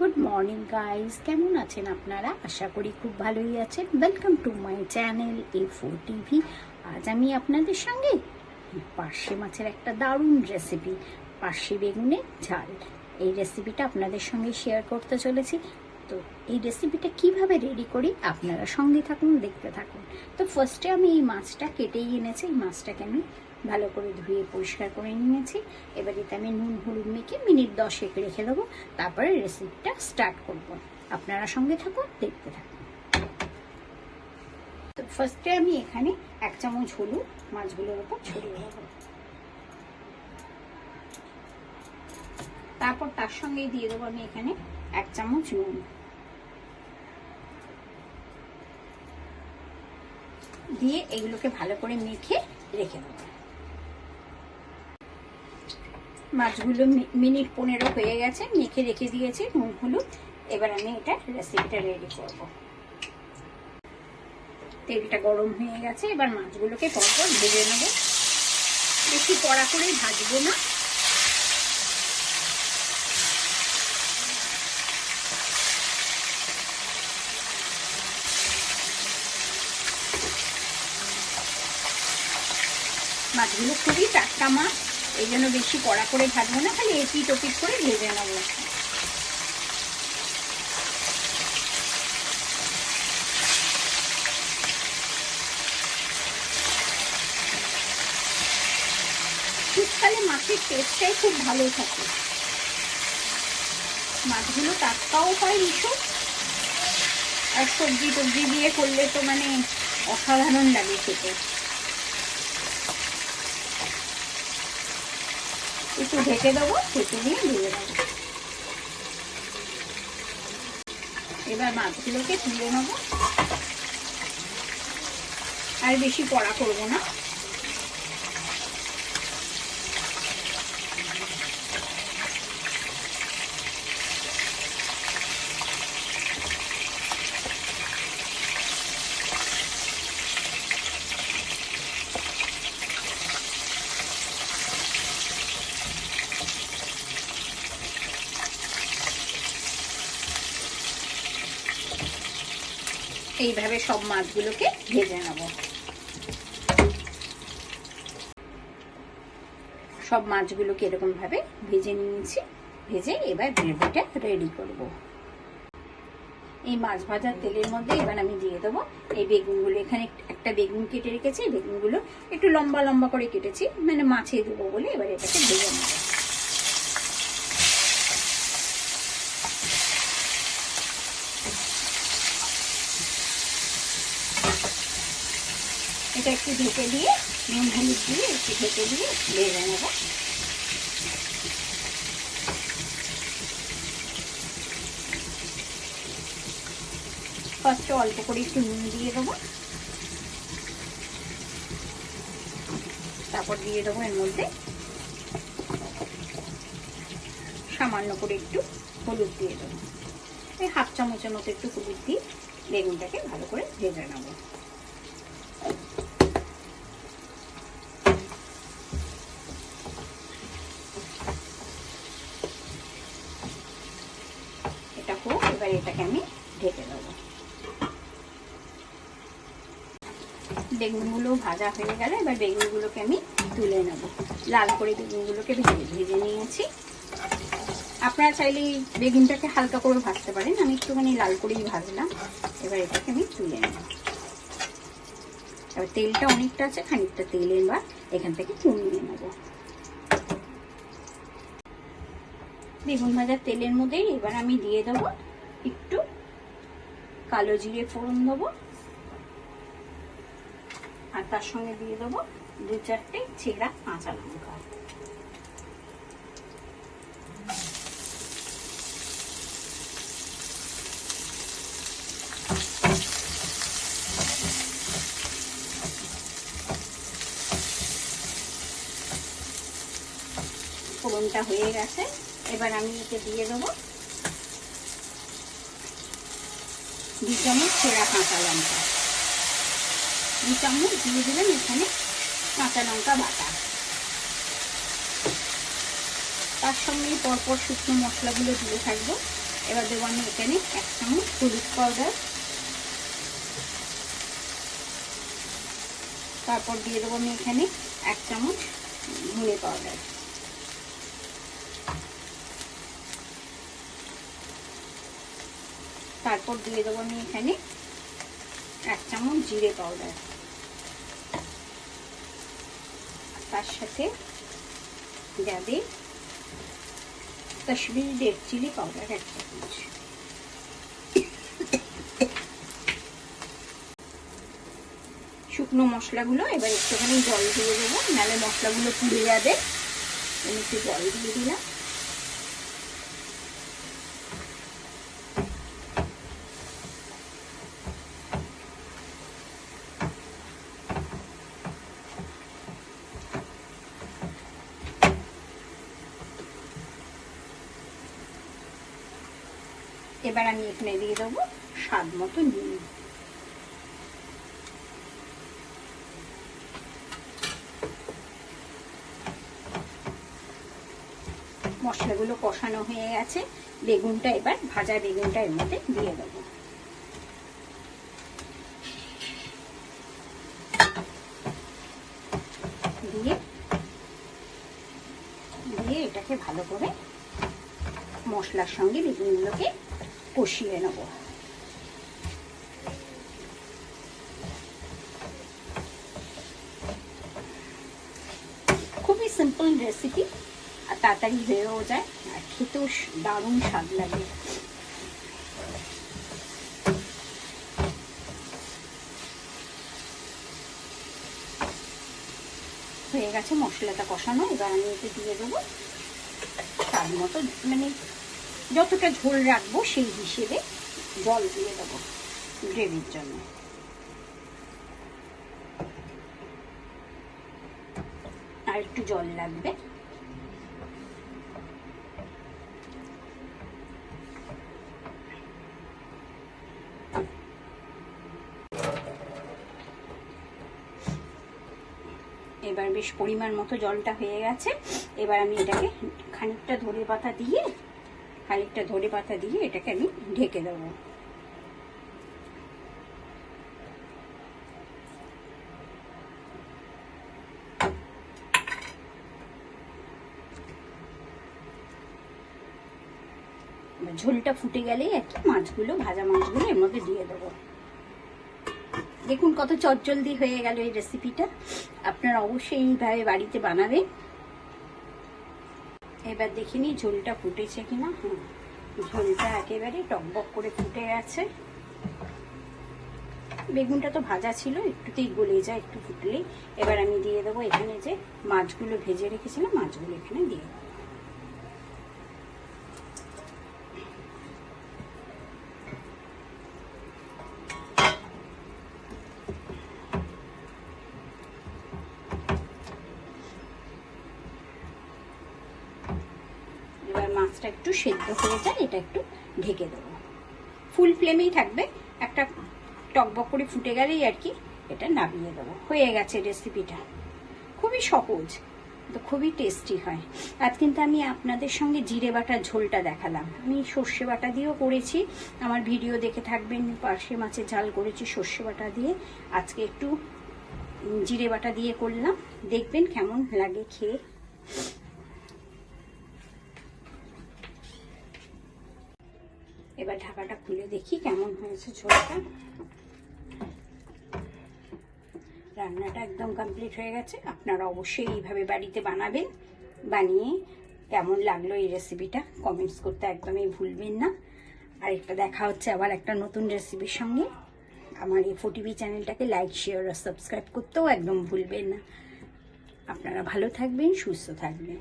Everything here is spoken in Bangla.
গুড মর্নিং গাইস কেমন আছেন আপনারা? আশা করি খুব ভালোই আছেন। Welcome to my channel A four TV আজ আমি আপনাদের সঙ্গে পার্শে মাছের একটা দারুণ রেসিপি পার্শে বেগুনের ঝাল। এই রেসিপিটা আপনাদের সঙ্গে শেয়ার করতে চলেছি। তো এই রেসিপিটা কীভাবে রেডি করি আপনারা সঙ্গে থাকুন, দেখতে থাকুন। তো ফার্স্টে আমি এই মাছটা কেটেই এনেছি। এই মাছটাকে আমি ভালো করে ধুয়ে পরিষ্কার করে নিয়েছি। এবার এতে আমি নুন, হলুদ মেখে মিনিট দশেক রেখে দেবো। তারপরে রেসিপিটা স্টার্ট করব। আপনারা সঙ্গে থাকুন, দেখতে থাকুন। তো ফার্স্টে আমি এখানে এক চামচ হলুদ, মাছগুলোর উপর ছড়িয়ে দেবো। তারপর তার সঙ্গে দিয়ে দেবো আমি এখানে এক চামচ নুন। দিয়ে এগুলোকে ভালো করে মেখে রেখে দেবো। মাছগুলো মিনিট পনেরো হয়ে গেছে, মেখে রেখে দিয়েছি, নুন, হলুদ। এবার আমি এটা রেসিপিটা রেডি করব। তেলটা গরম হয়ে গেছে, এবার মাছগুলোকে পরপর ভেজে নেব। বেশি কড়া করে ভাজবো না। মাছগুলো খুবই টাটকা মাছ। এই জন্য বেশি কড়া করে ভাজবো না, খালি এপিট ওপিট করে ভেজে নেব। শীতকালে মাছের টেস্টটাই খুব ভালো থাকে। মাছগুলো টাটকাও হয় ভীষণ। আর সবজি টবজি দিয়ে করলে তো মানে অসাধারণ লাগে খেতে। একটু ঢেকে দেবো ঢেকে দিয়ে দিয়ে দেবো। এবার মাছগুলোকে তুলে নেব। আর বেশি কড়া করব না। এইভাবে সব মাছগুলোকে ভেজে নেব। সব মাছগুলোকে এরকম ভাবে ভেজে নিয়েছি। ভেজে এবার গ্রেভিটা রেডি করব। এই মাছ ভাজার তেলের মধ্যে এবার আমি দিয়ে দেবো এই বেগুনগুলো। এখানে একটা বেগুন কেটে রেখেছি বেগুনগুলো একটু লম্বা লম্বা করে কেটেছি মানে মাছে দেবো বলে এবার এটাকে ভেজে নেব। এটা একটু ঢেকে দিয়ে, নুন হলুদ দিয়ে একটু ঢেকে দিয়ে ভেজে নেব। ফার্স্টে অল্প করে একটু নুন দিয়ে দেবো। তারপর দিয়ে দেবো এর মধ্যে সামান্য করে একটু হলুদ দিয়ে দেবো। এই হাফ চামচের মতো একটু হলুদ দিয়ে বেগুনটাকে ভালো করে ভেজে নেব এটা হোক এবার এটাকে আমি ঢেকে দেবো বেগুনগুলো ভাজা হয়ে গেলে এবার বেগুনগুলোকে আমি তুলে নেব। লাল করে বেগুনগুলোকে ভেজে ভেজে নিয়েছি। আপনারা চাইলে বেগুনটাকে হালকা করে ভাজতে পারেন। আমি একটুখানি লাল করেই ভাজলাম। এবার এটাকে আমি তুলে নেব। এবার তেলটা অনেকটা আছে, খানিকটা তেল এবার এখান থেকে কমিয়ে নেব। বেগুন ভাজার তেলের মধ্যেই এবার আমি দিয়ে দেবো একটু কালো জিরে ফোড়ন দেবো। তার সঙ্গে দিয়ে দেবো দু চারটে ছেঁড়া কাঁচা লঙ্কা। ফোড়নটা হয়ে গেছে, এবার আমি এতে দিয়ে দেবো দু চামচ ছেঁড়া কাঁচা লঙ্কা। দু চামচ দিয়ে দিলাম, এখানে কাঁচা লঙ্কা বাটা। তার সঙ্গে পরপর শুকনো মশলাগুলো দিয়ে থাকব। এবার দেবো আমি এখানে এক চামচ হলুদ পাউডার। তারপর দিয়ে দেবো আমি এখানে এক চামচ ধনে পাউডার। তারপর দিয়ে দেবো আমি এখানে এক চামচ জিরে পাউডার। তার সাথে যাবে। কাশ্মীরি রেড চিলি পাউডার এক চামচ। শুকনো মশলাগুলো এবার একটুখানি জল দিয়ে দেবো। নাহলে মশলাগুলো পুড়ে যাবে। আমি একটু জল দিয়ে দিলাম। এবার আমি এখানে দিয়ে দেবো স্বাদ মতো নুন। মশলাগুলো কষানো হয়ে গেছে। বেগুনটা এবার, ভাজা বেগুনটা এর মধ্যে দিয়ে দেবো। দিয়ে দিয়ে এটাকে ভালো করে মশলার সঙ্গে বেগুনগুলোকে কষিয়ে নেব। খুবই সিম্পল রেসিপি আর তাড়াতাড়ি হয়েও যায়, আর খেতেও দারুণ স্বাদ লাগে। হয়ে গেছে মশলাটা কষানো, এবার আমি এতে দিয়ে দেবো তার মতো মানে যতটা ঝোল রাখব সেই হিসেবে জল দিয়ে দেবো গ্রেভির জন্য। আর একটু জল লাগবে। এবার বেশ পরিমাণ মতো জলটা হয়ে গেছে। এবার আমি এটাকে খানিকটা ধরে পাতা দিয়ে খানিকটা ধরে পাতা দিয়ে এটাকে আমি ঢেকে দেবো। ঝোলটা ফুটে গেলেই আর কি মাছগুলো, ভাজা মাছগুলো এর মধ্যে দিয়ে দেবো। দেখুন কত চটজলদি হয়ে গেল এই রেসিপিটা আপনারা অবশ্যই এইভাবে বাড়িতে বানাবেন। এবার দেখি দেখিনি ঝোলটা ফুটেছে কিনা হ্যাঁ ঝোলটা একেবারে টকবক করে ফুটে গেছে। বেগুনটা তো ভাজা ছিল, একটুতেই গলে যায়, একটু ফুটলেই। এবার আমি দিয়ে দেবো এখানে যে মাছগুলো ভেজে রেখেছিলাম, মাছগুলো এখানে দিয়ে দেবো এবার মাছটা একটু সেদ্ধ হয়ে যায়, এটা একটু ঢেকে দেবো। ফুল ফ্লেমেই থাকবে, একটা টকবক করে ফুটে গেলেই আর কি এটা নামিয়ে দেবো। হয়ে গেছে রেসিপিটা খুবই সহজ তো খুবই টেস্টি হয়। আজ কিন্তু আমি আপনাদের সঙ্গে জিরে বাটার ঝোলটা দেখালাম। আমি সর্ষে বাটা দিয়েও করেছি, আমার ভিডিও দেখে থাকবেন, পার্শে মাছের ঝাল করেছি সর্ষে বাটা দিয়ে। আজকে একটু জিরে বাটা দিয়ে করলাম। দেখবেন কেমন লাগে খেয়ে। এবার ঢাকাটা খুলে দেখি কেমন হয়েছে ঝোলটা। রান্নাটা একদম কমপ্লিট হয়ে গেছে। আপনারা অবশ্যই এইভাবে বাড়িতে বানাবেন, বানিয়ে কেমন লাগল এই রেসিপিটা কমেন্টস করতে একদমই ভুলবেন না। আর একটা দেখা হচ্ছে আবার একটা নতুন রেসিপির সঙ্গে। আমার এই ফোটিভি চ্যানেলটাকে লাইক শেয়ার আর সাবস্ক্রাইব করতেও একদম ভুলবেন না। আপনারা ভালো থাকবেন, সুস্থ থাকবেন।